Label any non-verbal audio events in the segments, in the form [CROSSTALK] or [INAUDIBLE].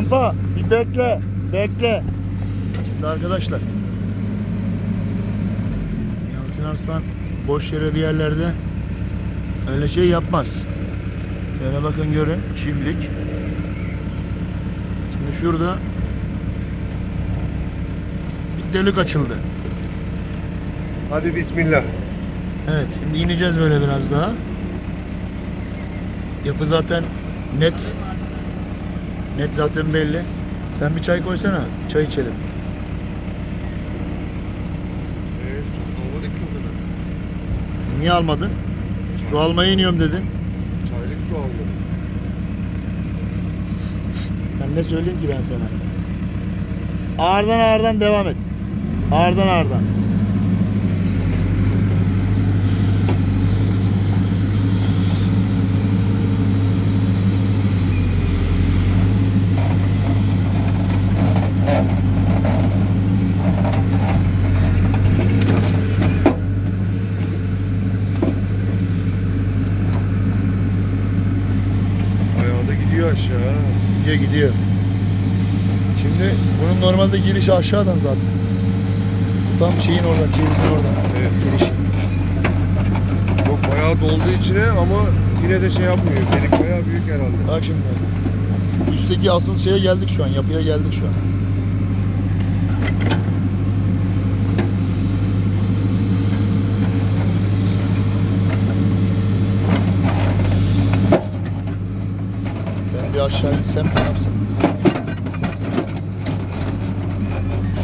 Pampa bir bekle. Bekle. Şimdi arkadaşlar. Yalçın Arslan boş yere bir yerlerde öyle şey yapmaz. Böyle bakın görün çiftlik. Şimdi şurada bir delik açıldı. Hadi bismillah. Evet şimdi ineceğiz böyle biraz daha. Yapı zaten net. Net zaten belli. Sen bir çay koysana. Çay içelim. Su almadık ki o kadar. Niye almadın? Su almaya iniyorum dedin. Çaylık su almadık. Ben ne söyleyeyim ki ben sana? Ağırdan ağırdan devam et. Ağırdan ağırdan. Ayağı da gidiyor Gidiyor gidiyor. Şimdi bunun normalde girişi aşağıdan zaten. Tam şeyin oradan, çevizin oradan. Evet. Girişi. Yok bayağı doldu içine ama yine de şey yapmıyor. Delik bayağı büyük herhalde. Bak şimdi. Üstteki asıl şeye geldik şu an. Yapıya geldik şu an. Aşağı insem ne yapsam?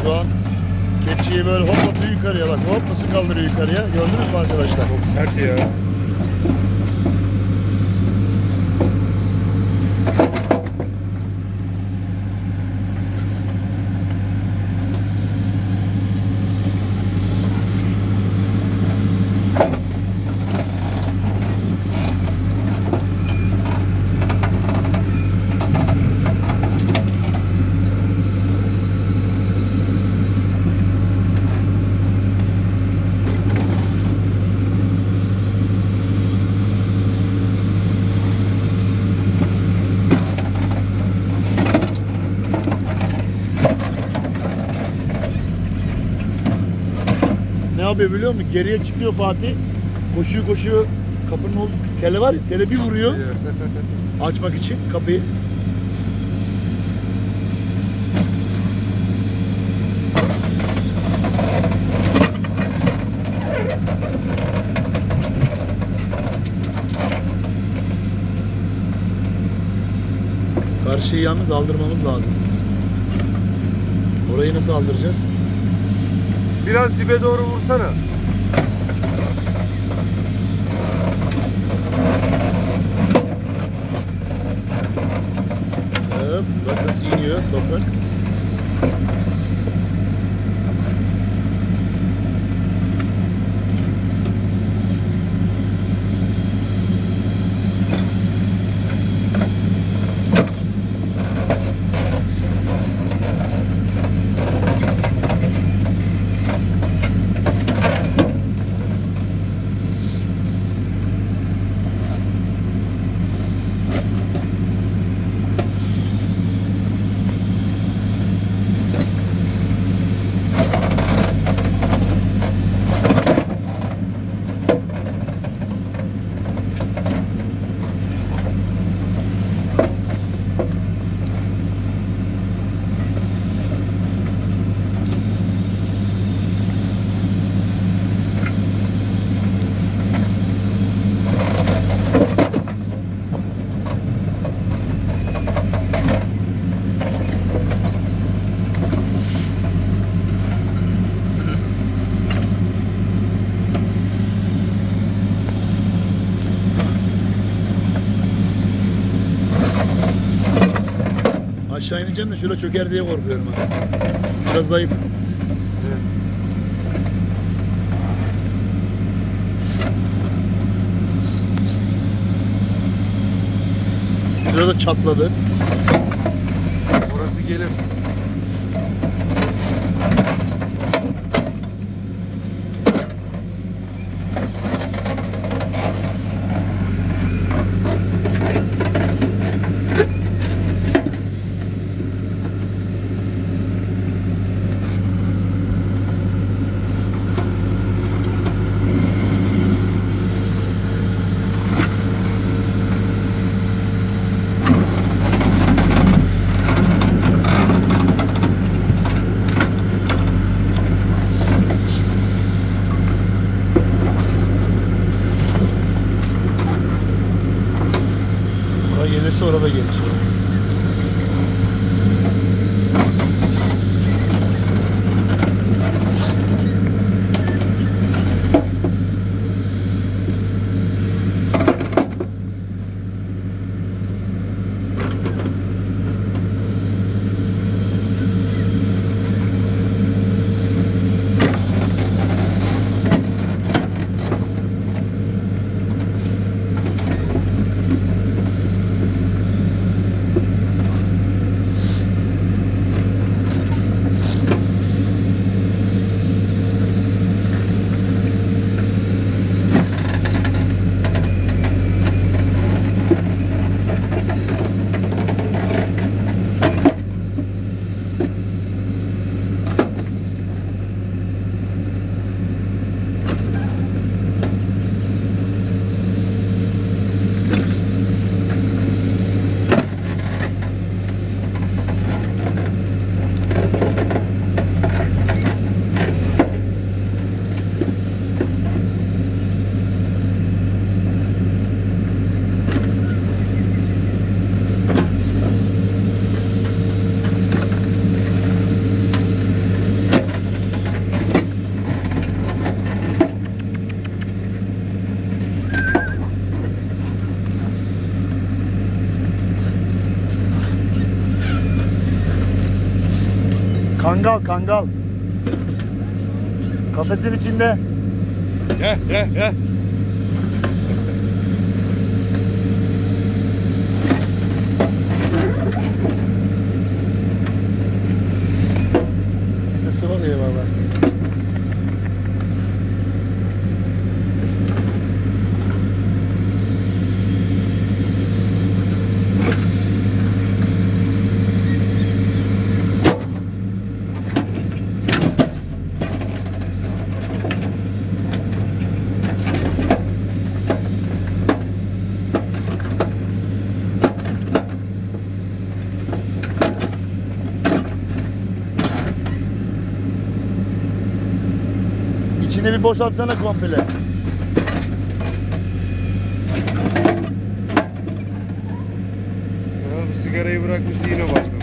Şu an kepçeyi böyle hop atıyor yukarıya bak. Hop nasıl kaldırıyor yukarıya. Gördünüz mü arkadaşlar? Çok sert ya. Yapıyor biliyor musun? Geriye çıkıyor Fatih. Koşuyor koşuyor. Kapının olduğu tele var ya. Tele bir vuruyor. [LAUGHS] Açmak için kapıyı. Karşıyı yalnız aldırmamız lazım. Orayı nasıl aldıracağız? Biraz dibe doğru vursana. Hop, bak nasıl iniyor toprak. Aşağı ineceğim de şurada çöker diye korkuyorum. Şurada zayıf. Şurada çatladı. Orası gelir. Kangal kangal. Kafesin içinde. Gel gel gel. İçini bir boşaltsana komple. Sigarayı bırakmış yine başlamış.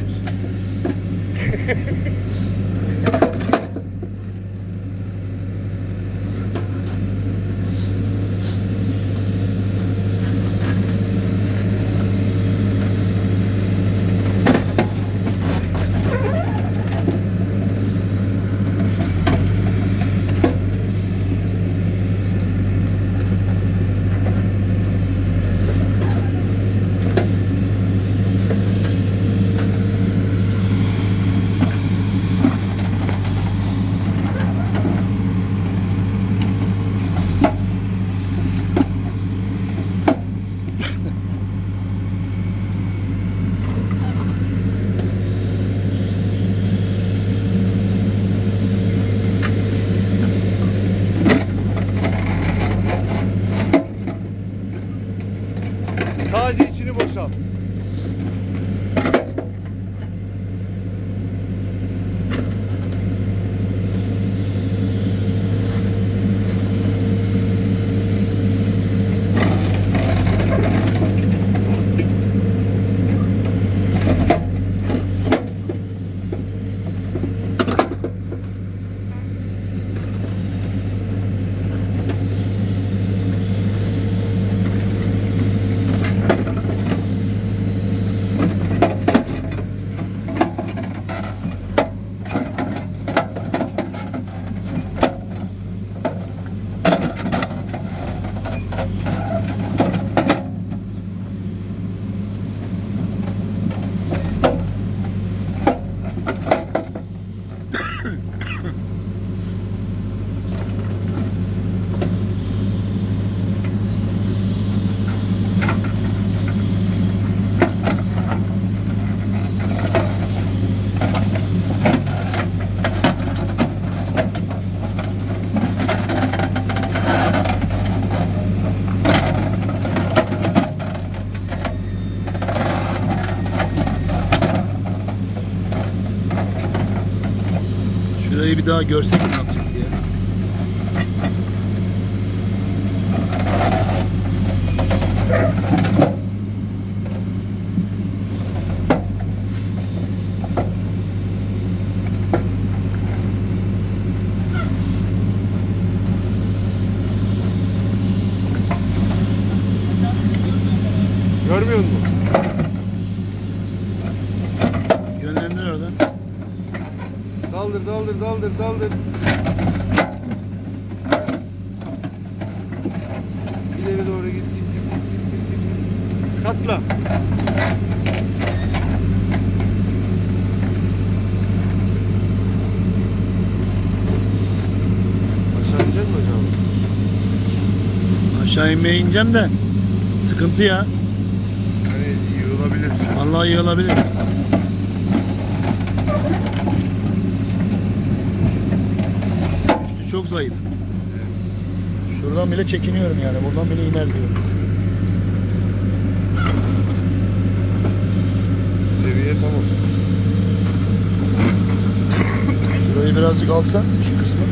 Bir daha görsek ne yapacak diye. Daldır daldır daldır. İleri doğru git git git git git git. Katla. Aşağı inecek mi hocam? Aşağı inmeye ineceğim de sıkıntı ya. Hani yığılabilir. Vallahi iyi olabilir. Üstü çok zayıf. Şuradan bile çekiniyorum yani. Buradan bile iner diyorum. Seviye tamam. Şurayı birazcık alsan şu kısmı.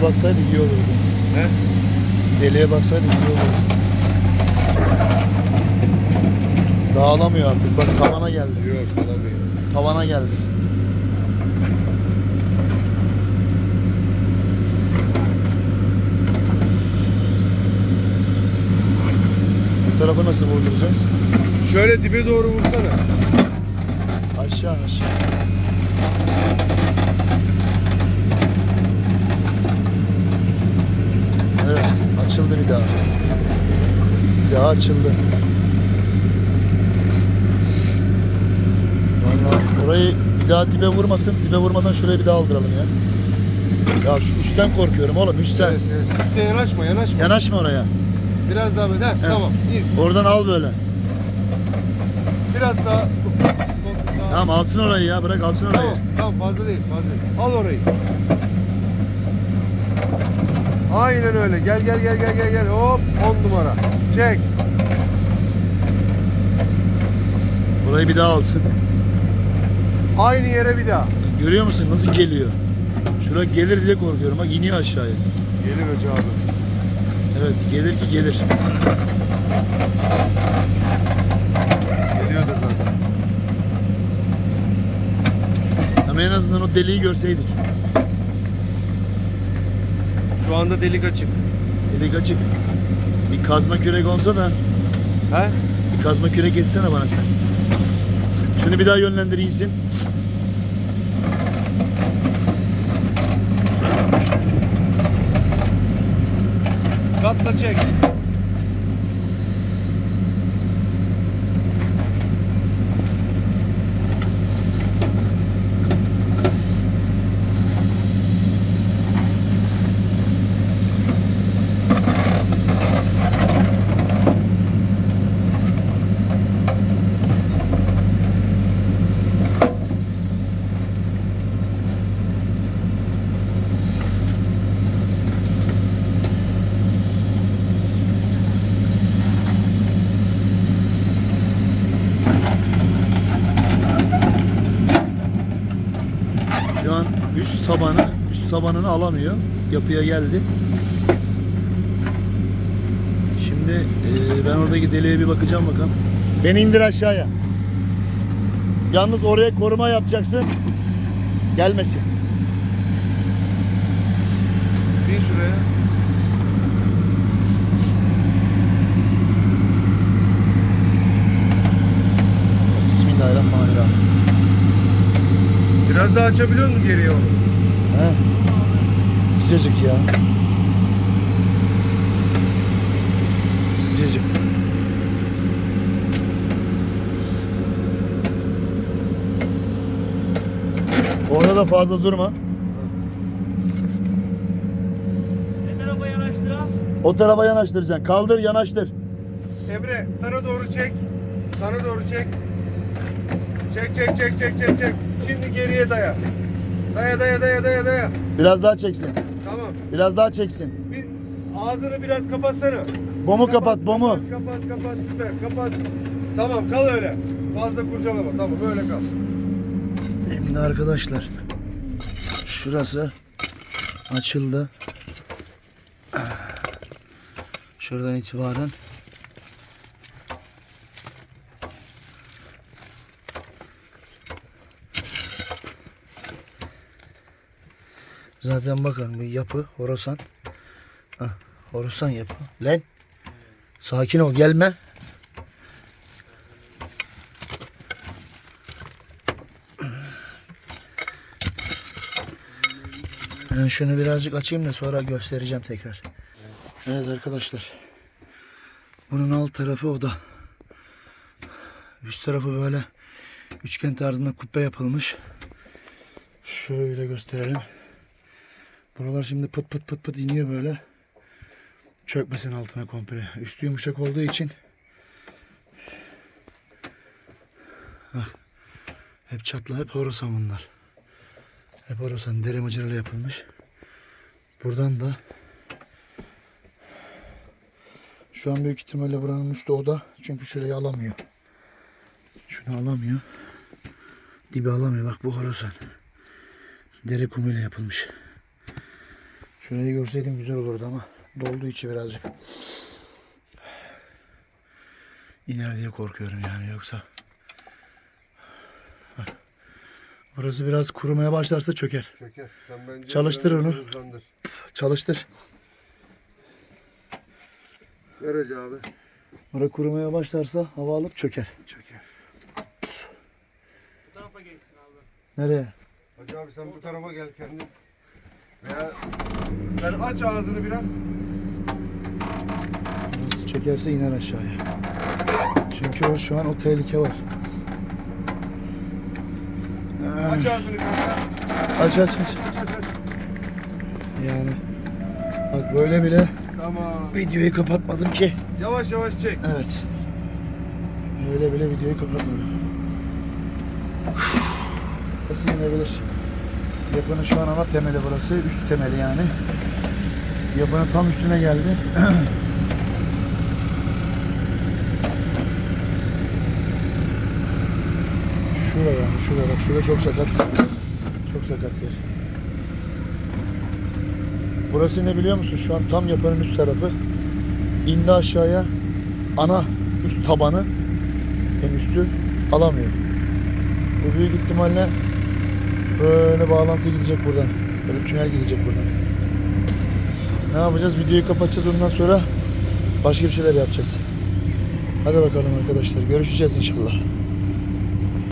Deliğe baksaydı iyi olurdu. He? Deliğe baksaydı iyi olurdu. Dağılamıyor artık. Bak tavana geldi. Yok alamıyor. Tavana geldi. Bu tarafı nasıl vurduracağız? Şöyle dibe doğru vursana. Aşağı aşağı. Evet, açıldı bir daha. Bir daha açıldı. Vallahi orayı bir daha dibe vurmasın. Dibe vurmadan şurayı bir daha aldıralım ya. Ya şu üstten korkuyorum oğlum, üstten. Evet, evet. Üste yanaşma yanaşma. Yanaşma oraya. Biraz daha böyle. Heh, Tamam. İn. Oradan al böyle. Biraz daha. Tamam alsın orayı ya, bırak alsın orayı. Tamam. Tamam fazla değil. Fazla değil. Al orayı. Aynen öyle. Gel gel gel gel gel gel. Hop 10 numara. Çek. Burayı bir daha alsın. Aynı yere bir daha. Görüyor musun nasıl geliyor? Şura gelir diye korkuyorum. Bak iniyor aşağıya. Gelir hoca abi. Evet gelir ki gelir. Geliyor da zaten. Ama en azından o deliği görseydik. Şu anda delik açık. Delik açık. Bir kazma kürek olsa da He? bir kazma kürek etsene bana sen. Şunu bir daha yönlendir iyisin. Katla çek. Şu an üst tabanı, üst tabanını alamıyor. Yapıya geldi. Şimdi eee, ben oradaki deliğe bir bakacağım bakalım. Beni indir aşağıya. Yalnız oraya koruma yapacaksın. Gelmesin. Bin şuraya. Bismillahirrahmanirrahim. Biraz daha açabiliyor musun geriye onu? He? Sıcacık ya. Sıcacık. Orada da fazla durma. Ne tarafa yanaştıran? O tarafa yanaştıracaksın. Kaldır yanaştır. Emre sana doğru çek. Sana doğru çek. Çek çek çek çek çek çek. Şimdi geriye daya. Daya daya daya daya daya. Biraz daha çeksin. Tamam. Biraz daha çeksin. Bir ağzını biraz kapatsana. Bomu kapat, bomu. Kapat, kapat, kapat, süper, kapat. Tamam, kal öyle. Fazla kurcalama, tamam, öyle kal. Şimdi arkadaşlar şurası açıldı. Şuradan itibaren Zaten bakın bir yapı Horasan. Hah, Horasan yapı. Lan sakin ol gelme. Ben şunu birazcık açayım da sonra göstereceğim tekrar. Evet arkadaşlar. Bunun alt tarafı oda. Üst tarafı böyle üçgen tarzında kubbe yapılmış. Şöyle gösterelim. Buralar şimdi pıt pıt pıt pıt iniyor böyle. Çökmesin altına komple. Üstü yumuşak olduğu için Bak. Hep çatla hep horasan bunlar. Hep horasan deri mıcırıyla yapılmış. Buradan da şu an büyük ihtimalle buranın üstü oda. Çünkü şurayı alamıyor. Şunu alamıyor. Dibi alamıyor. Bak bu horasan. Deri kumuyla yapılmış. Şurayı görseydim güzel olurdu ama dolduğu içi birazcık iner diye korkuyorum yani yoksa Bak. Burası biraz kurumaya başlarsa çöker. Çöker. Sen bence Çalıştır onu. hızlandır. Çalıştır. Ver Hacı abi. Bura kurumaya başlarsa hava alıp çöker. Çöker. Bu tarafa geçsin abi. Nereye? Hacı abi sen bu tarafa gel kendin. Veya sen aç ağzını biraz. Burası çökerse iner aşağıya. Çünkü o şu an o tehlike var. Aç ağzını kanka. Aç aç aç. Aç aç aç. Yani bak böyle bile Tamam. videoyu kapatmadım ki. Yavaş yavaş çek. Evet. Öyle bile videoyu kapatmadım. Nasıl inebilir? Yapının şu an ana temeli burası. Üst temeli yani. Yapının tam üstüne geldi. [CLEARS THROAT] şuraya şuraya bak şurada çok sakat. Çok sakat yer. Burası ne biliyor musun? Şu an tam yapının üst tarafı. İndi aşağıya ana üst tabanı en üstü alamıyor. Bu büyük ihtimalle böyle bağlantı gidecek buradan. Böyle tünel gidecek buradan. Ne yapacağız? Videoyu kapatacağız ondan sonra başka bir şeyler yapacağız. Hadi bakalım arkadaşlar. Görüşeceğiz inşallah.